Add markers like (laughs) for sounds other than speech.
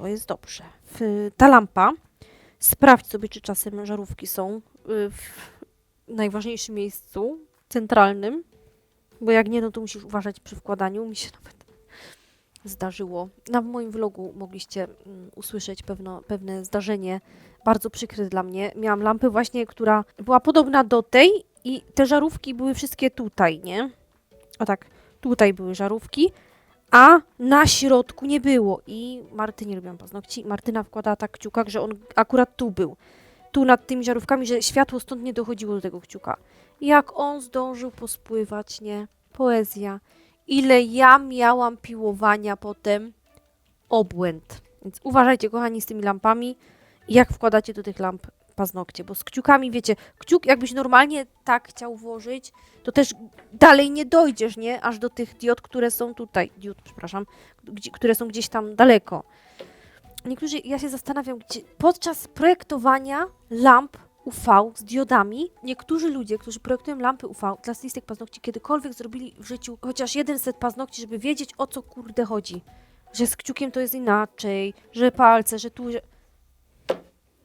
to jest dobrze. Ta lampa, sprawdź sobie, czy czasem żarówki są y, w najważniejszym miejscu, centralnym, bo jak nie, no to musisz uważać przy wkładaniu. Mi się (laughs) nawet zdarzyło. Na moim vlogu mogliście mm, usłyszeć pewno, pewne zdarzenie, bardzo przykre dla mnie. Miałam lampę właśnie, która była podobna do tej i te żarówki były wszystkie tutaj, nie? O tak, tutaj były żarówki, a na środku nie było. I Martynie robiłam paznokci. Martyna wkładała tak kciukak, że on akurat tu był. Tu nad tymi żarówkami, że światło stąd nie dochodziło do tego kciuka. Jak on zdążył pospływać, nie? Poezja. Ile ja miałam piłowania potem. Obłęd. Więc uważajcie, kochani, z tymi lampami. Jak wkładacie do tych lamp paznokcie, bo z kciukami, wiecie, kciuk jakbyś normalnie tak chciał włożyć, to też dalej nie dojdziesz, nie? Aż do tych diod, które są tutaj, diod, przepraszam, gdzie, które są gdzieś tam daleko. Niektórzy, ja się zastanawiam, gdzie podczas projektowania lamp UV z diodami, niektórzy ludzie, którzy projektują lampy UV dla stylistek paznokci, kiedykolwiek zrobili w życiu chociaż jeden set paznokci, żeby wiedzieć o co kurde chodzi. Że z kciukiem to jest inaczej, że palce, że tu, że...